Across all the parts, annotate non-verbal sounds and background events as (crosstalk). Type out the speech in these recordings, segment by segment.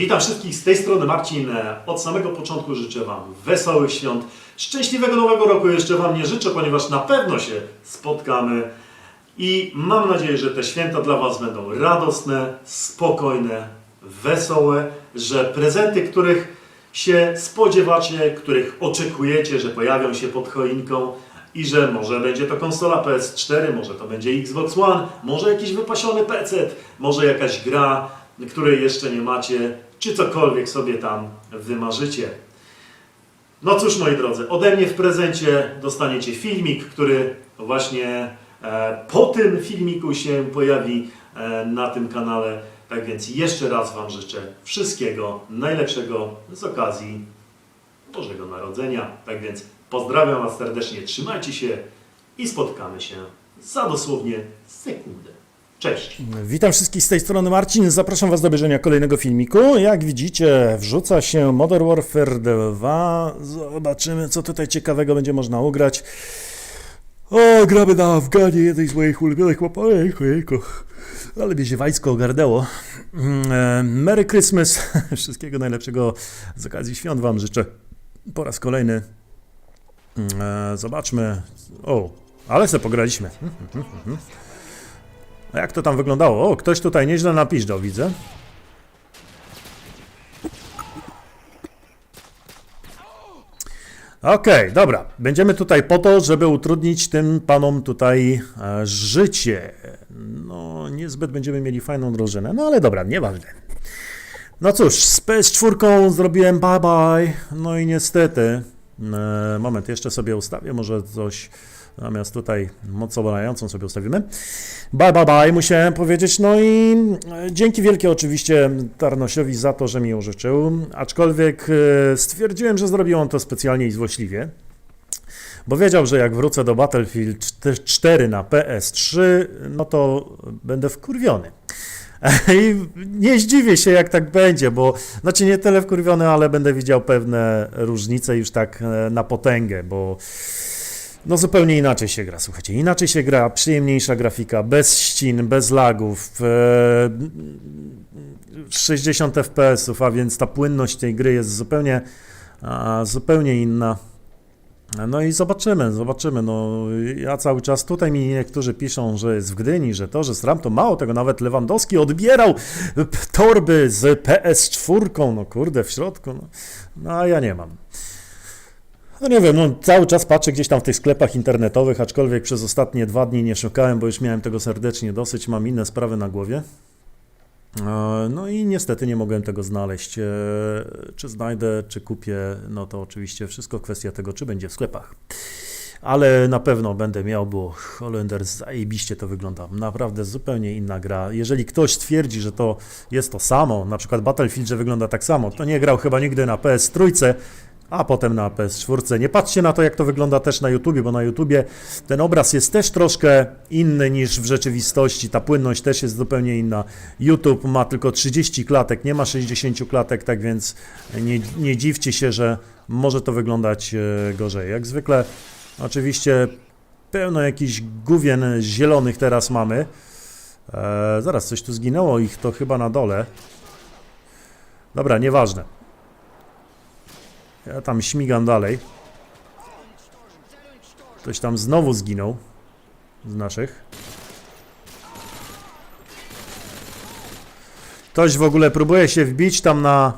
Witam wszystkich z tej strony Marcin. Od samego początku życzę Wam wesołych świąt, szczęśliwego nowego roku jeszcze Wam nie życzę, ponieważ na pewno się spotkamy i mam nadzieję, że te święta dla Was będą radosne, spokojne, wesołe, że prezenty, których się spodziewacie, których oczekujecie, że pojawią się pod choinką i że może będzie to konsola PS4, może to będzie Xbox One, może jakiś wypasiony PC, może jakaś gra, której jeszcze nie macie, czy cokolwiek sobie tam wymarzycie. No cóż, moi drodzy, ode mnie w prezencie dostaniecie filmik, który właśnie e, po tym filmiku się pojawi e, na tym kanale. Tak więc jeszcze raz Wam życzę wszystkiego najlepszego z okazji Bożego Narodzenia. Tak więc pozdrawiam Was serdecznie, trzymajcie się i spotkamy się za dosłownie sekundę. Cześć! Witam wszystkich z tej strony Marcin. Zapraszam Was do obejrzenia kolejnego filmiku. Jak widzicie, wrzuca się Modern Warfare 2. Zobaczymy, co tutaj ciekawego będzie można ugrać. O, gramy na Afganie, jednej z moich ulubionych chłopaków. Ale mnie się wajsko ogarnęło. Mm, e, Merry Christmas. (laughs) Wszystkiego najlepszego z okazji świąt Wam życzę. Po raz kolejny. Mm, e, Zobaczmy. O, ale se pograliśmy. (laughs) A jak to tam wyglądało? O, ktoś tutaj nieźle napiżdżał, widzę. Okej, dobra. Będziemy tutaj po to, żeby utrudnić tym panom tutaj e, życie. No, niezbyt będziemy mieli fajną drużynę, no ale dobra, nieważne. No cóż, z PS4 zrobiłem bye bye, no i niestety, e, moment, jeszcze sobie ustawię, może coś, zamiast tutaj moc obalającą sobie ustawimy. Bye, bye, bye, musiałem powiedzieć. No i e, dzięki wielkie oczywiście Tarnosiowi za to, że mi ją życzył. Aczkolwiek e, stwierdziłem, że zrobił on to specjalnie i złośliwie. Bo wiedział, że jak wrócę do Battlefield 4 na PS3, no to będę wkurwiony. (laughs) I nie zdziwię się, jak tak będzie, bo znaczy nie tyle wkurwiony, ale będę widział pewne różnice już tak e, na potęgę, bo no zupełnie inaczej się gra, słuchajcie. Inaczej się gra, przyjemniejsza grafika, bez ścin, bez lagów, e, 60 FPS-ów, a więc ta płynność tej gry jest zupełnie, zupełnie inna. No i zobaczymy, zobaczymy. No, ja cały czas tutaj mi niektórzy piszą, że jest w Gdyni, że to, że SRAM to mało tego, nawet Lewandowski odbierał torby z PS4, no kurde, w środku. No, no a ja nie mam. No nie wiem, no cały czas patrzę gdzieś tam w tych sklepach internetowych, aczkolwiek przez ostatnie dwa dni nie szukałem, bo już miałem tego serdecznie dosyć, mam inne sprawy na głowie. E, No i niestety nie mogłem tego znaleźć. E, Czy znajdę, czy kupię, no to oczywiście wszystko kwestia tego, czy będzie w sklepach. Ale na pewno będę miał, bo Holender zajebiście to wygląda. Naprawdę zupełnie inna gra. Jeżeli ktoś twierdzi, że to jest to samo, na przykład Battlefield, że wygląda tak samo, to nie grał chyba nigdy na PS3, a potem na PS4. Nie patrzcie na to, jak to wygląda też na YouTubie, bo na YouTubie ten obraz jest też troszkę inny niż w rzeczywistości. Ta płynność też jest zupełnie inna. YouTube ma tylko 30 klatek, nie ma 60 klatek, tak więc nie, nie dziwcie się, że może to wyglądać e, gorzej. Jak zwykle, oczywiście, pełno jakichś główien zielonych teraz mamy. E, zaraz, coś tu zginęło ich, to chyba na dole. Dobra, nieważne. Ja tam śmigam dalej. Ktoś tam znowu zginął z naszych. Ktoś w ogóle próbuje się wbić tam na...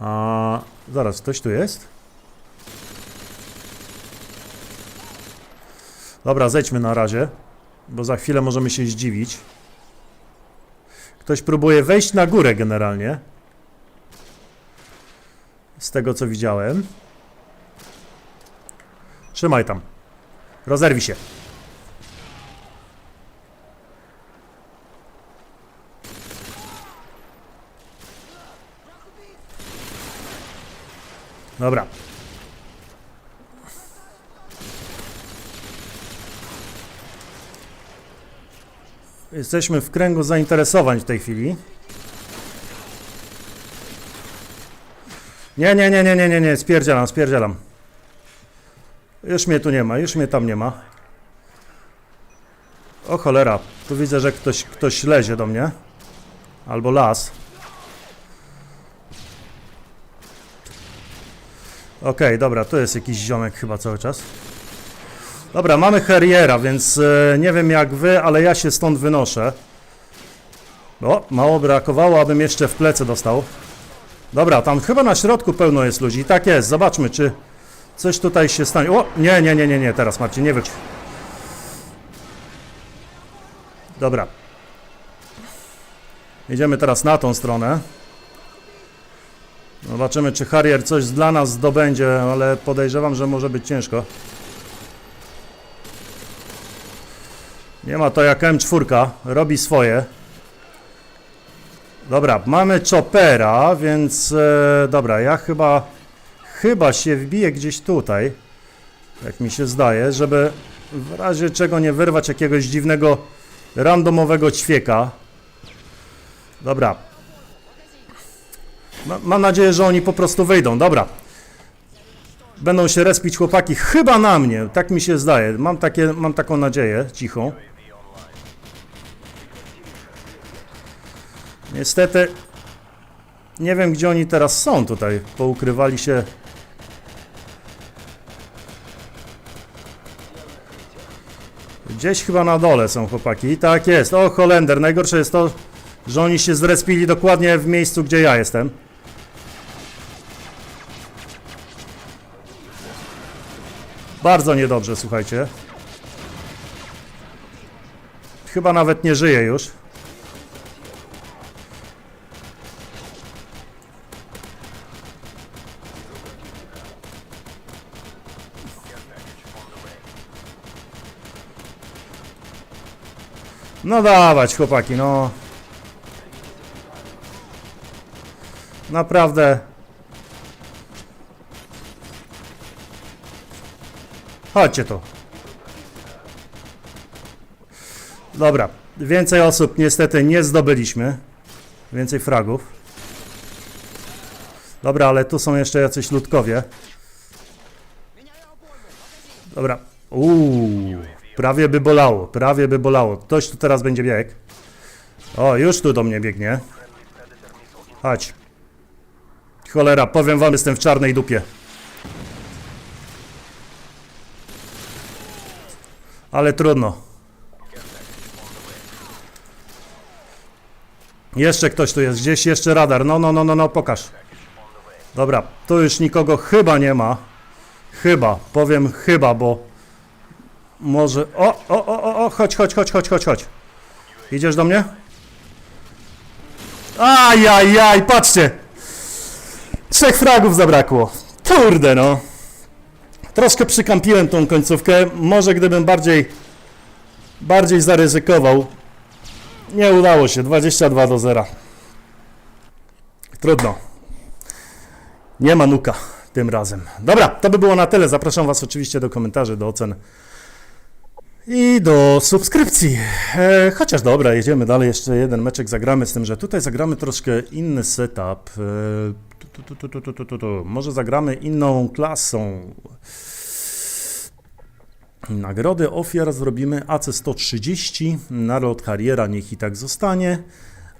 A, zaraz, ktoś tu jest? Dobra, zejdźmy na razie, bo za chwilę możemy się zdziwić. Ktoś próbuje wejść na górę generalnie z tego co widziałem. Trzymaj tam. Rozerwij się. Dobra. Jesteśmy w kręgu zainteresowań w tej chwili. Nie, nie, nie, nie, nie, nie, nie, spierdzielam, spierdzielam. Już mnie tu nie ma, już mnie tam nie ma. O cholera, tu widzę, że ktoś, ktoś lezie do mnie. Albo las. Okej, okay, dobra, tu jest jakiś ziomek chyba cały czas. Dobra, mamy Herriera, więc e, nie wiem jak wy, ale ja się stąd wynoszę. O, mało brakowało, abym jeszcze w plecy dostał. Dobra, tam chyba na środku pełno jest ludzi. Tak jest, zobaczmy, czy coś tutaj się stanie. O, nie, nie, nie, nie, nie, teraz Marcin, nie wyjdź. Dobra. Idziemy teraz na tą stronę. Zobaczymy, czy Harrier coś dla nas zdobędzie, ale podejrzewam, że może być ciężko. Nie ma to jak M4, robi swoje. Dobra, mamy Chopera, więc e, dobra, ja chyba chyba się wbiję gdzieś tutaj, jak mi się zdaje, żeby w razie czego nie wyrwać jakiegoś dziwnego, randomowego ćwieka. Dobra. Ma, mam nadzieję, że oni po prostu wyjdą. Dobra. Będą się respić chłopaki chyba na mnie, tak mi się zdaje. Mam, takie, mam taką nadzieję, cichą. Niestety nie wiem, gdzie oni teraz są tutaj. Poukrywali się. Gdzieś chyba na dole są chłopaki. Tak jest. O, Holender. Najgorsze jest to, że oni się zrespili dokładnie w miejscu, gdzie ja jestem. Bardzo niedobrze, słuchajcie. Chyba nawet nie żyje już. No dawać, chłopaki, no. Naprawdę. Chodźcie tu. Dobra, więcej osób niestety nie zdobyliśmy. Więcej fragów. Dobra, ale tu są jeszcze jacyś ludkowie. Dobra. Uuu, prawie by bolało, prawie by bolało. Ktoś tu teraz będzie biegł. O, już tu do mnie biegnie. Chodź. Cholera, powiem wam, jestem w czarnej dupie. Ale trudno. Jeszcze ktoś tu jest, gdzieś jeszcze radar. No, no, no, no, no, pokaż. Dobra, tu już nikogo chyba nie ma. Chyba, powiem chyba, bo może... O, o, o, o, o, chodź, chodź, chodź, chodź, chodź, chodź. Idziesz do mnie? Ajajaj, patrzcie! Trzech fragów zabrakło. Kurde no. Troszkę przykampiłem tą końcówkę. Może gdybym bardziej bardziej zaryzykował. Nie udało się. 22 do 0. Trudno. Nie ma nuka tym razem. Dobra, to by było na tyle. Zapraszam Was oczywiście do komentarzy, do ocen i do subskrypcji. E, chociaż dobra, jedziemy dalej, jeszcze jeden meczek zagramy, z tym, że tutaj zagramy troszkę inny setup. E, tu, tu, tu, Może zagramy inną klasą. Nagrody ofiar zrobimy AC130, Narod kariera niech i tak zostanie,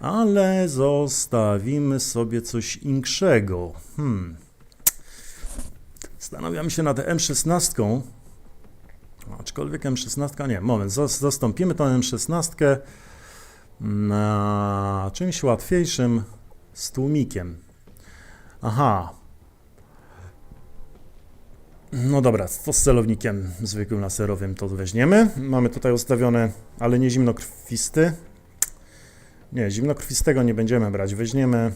ale zostawimy sobie coś inkszego. Hmm. Zastanawiam się nad M16, Aczkolwiek M16, nie, moment, zas- zastąpimy tą M16 na czymś łatwiejszym z tłumikiem. Aha. No dobra, to z celownikiem zwykłym laserowym to weźmiemy. Mamy tutaj ustawione, ale nie zimnokrwisty. Nie, zimnokrwistego nie będziemy brać. Weźmiemy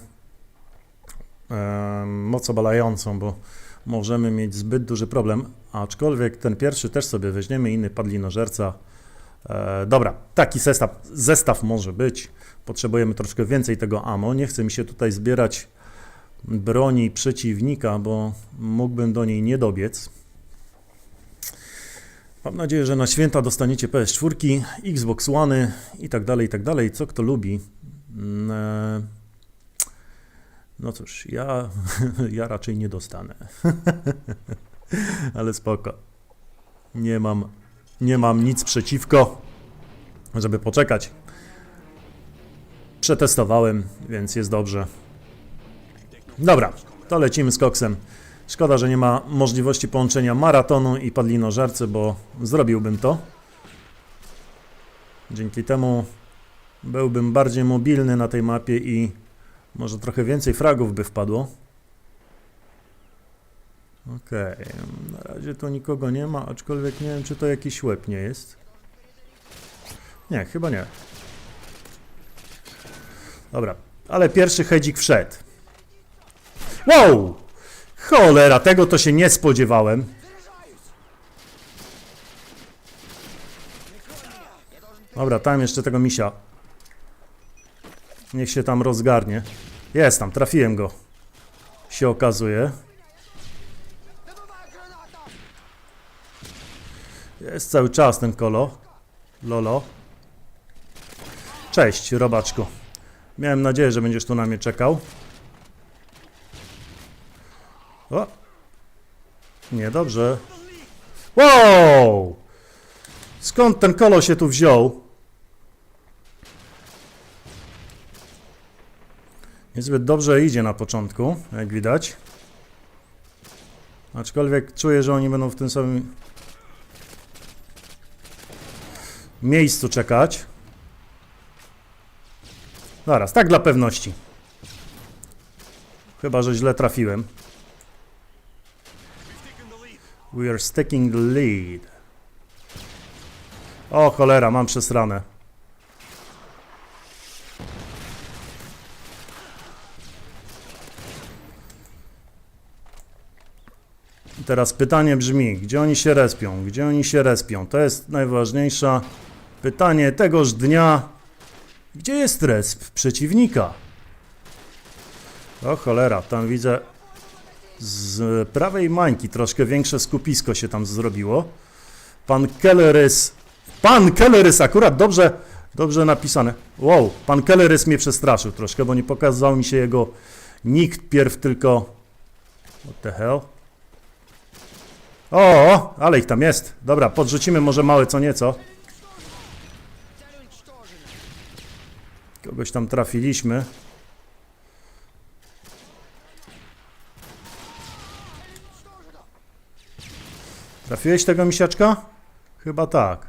em, moc obalającą, bo możemy mieć zbyt duży problem, aczkolwiek ten pierwszy też sobie weźmiemy, inny padlinożerca. E, dobra, taki zestaw, zestaw może być. Potrzebujemy troszkę więcej tego ammo. Nie chce mi się tutaj zbierać broni przeciwnika, bo mógłbym do niej nie dobiec. Mam nadzieję, że na święta dostaniecie PS4, Xbox One i tak dalej, i tak dalej. Co kto lubi. Mm, e, No cóż, ja, (laughs) ja raczej nie dostanę. (laughs) Ale spoko. Nie mam, nie mam nic przeciwko, żeby poczekać. Przetestowałem, więc jest dobrze. Dobra, to lecimy z koksem. Szkoda, że nie ma możliwości połączenia maratonu i padlinożercy, bo zrobiłbym to. Dzięki temu byłbym bardziej mobilny na tej mapie i może trochę więcej fragów by wpadło. Okej, na razie tu nikogo nie ma, aczkolwiek nie wiem, czy to jakiś łeb nie jest. Nie, chyba nie. Dobra, ale pierwszy hedzik wszedł. Wow! Cholera, tego to się nie spodziewałem. Dobra, tam jeszcze tego misia. Niech się tam rozgarnie. Jest tam, trafiłem go. Się okazuje. Jest cały czas ten kolo. Lolo. Cześć, robaczku. Miałem nadzieję, że będziesz tu na mnie czekał. O! Niedobrze. Wow! Skąd ten kolo się tu wziął? Niezbyt dobrze idzie na początku, jak widać. Aczkolwiek czuję, że oni będą w tym samym miejscu czekać. Zaraz, tak dla pewności. Chyba, że źle trafiłem. We are sticking the lead. O cholera, mam przesranę. Teraz pytanie brzmi, gdzie oni się respią? Gdzie oni się respią? To jest najważniejsze pytanie tegoż dnia. Gdzie jest resp przeciwnika? O cholera, tam widzę z prawej mańki troszkę większe skupisko się tam zrobiło. Pan Kellerys. Pan Kellerys akurat dobrze, dobrze napisane. Wow, pan Kellerys mnie przestraszył troszkę, bo nie pokazał mi się jego nikt pierw tylko. What the hell? O, ale ich tam jest. Dobra, podrzucimy może małe co nieco. Kogoś tam trafiliśmy. Trafiłeś tego misiaczka? Chyba tak.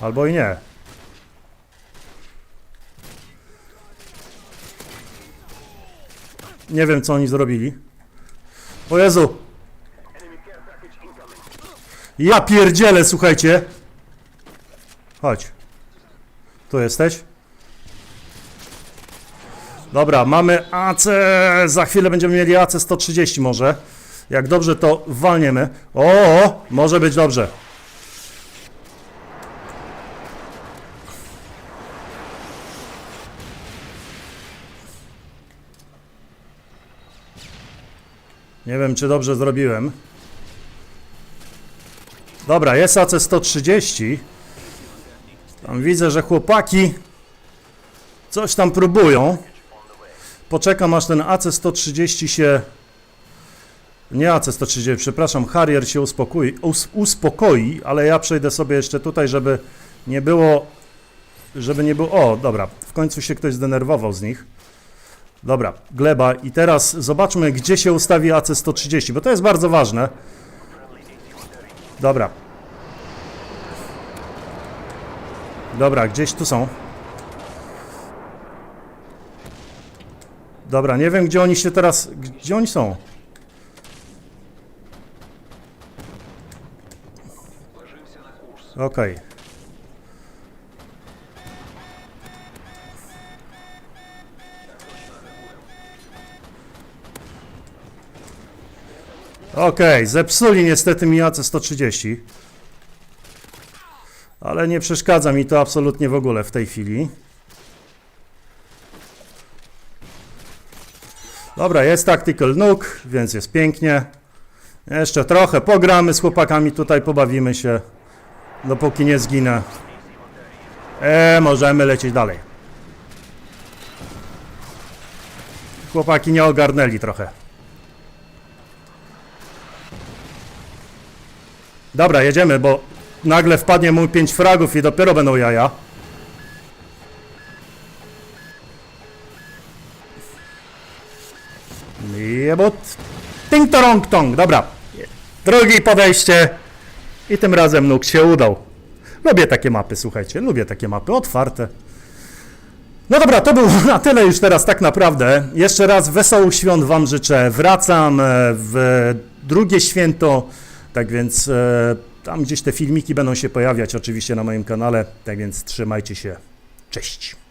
Albo i nie. Nie wiem, co oni zrobili. O Jezu! Ja pierdzielę, słuchajcie! Chodź. Tu jesteś? Dobra, mamy AC. Za chwilę będziemy mieli AC 130 może. Jak dobrze to walniemy. O, może być dobrze. Nie wiem, czy dobrze zrobiłem. Dobra, jest AC 130. Tam widzę, że chłopaki coś tam próbują. Poczekam aż ten AC 130 się. Nie AC 130, przepraszam, Harrier się uspokoi, us, uspokoi, ale ja przejdę sobie jeszcze tutaj, żeby nie było. Żeby nie było. O, dobra, w końcu się ktoś zdenerwował z nich. Dobra, gleba. I teraz zobaczmy, gdzie się ustawi AC 130, bo to jest bardzo ważne. Dobra. Dobra, gdzieś tu są. Dobra, nie wiem gdzie oni się teraz. Gdzie oni są? Okej. Okej, zepsuli niestety mi AC 130. Ale nie przeszkadza mi to absolutnie w ogóle w tej chwili. Dobra, jest Tactical Nuke, więc jest pięknie. Jeszcze trochę pogramy z chłopakami tutaj, pobawimy się, dopóki nie zginę. E, możemy lecieć dalej. Chłopaki nie ogarnęli trochę. Dobra, jedziemy, bo nagle wpadnie mu 5 fragów i dopiero będą jaja. Jebot. ting torong tong. Dobra. Drugie podejście. I tym razem nóg się udał. Lubię takie mapy, słuchajcie. Lubię takie mapy. Otwarte. No dobra, to było na tyle już teraz tak naprawdę. Jeszcze raz wesołych świąt Wam życzę. Wracam e, w drugie święto, tak więc e, tam gdzieś te filmiki będą się pojawiać oczywiście na moim kanale, tak więc trzymajcie się. Cześć.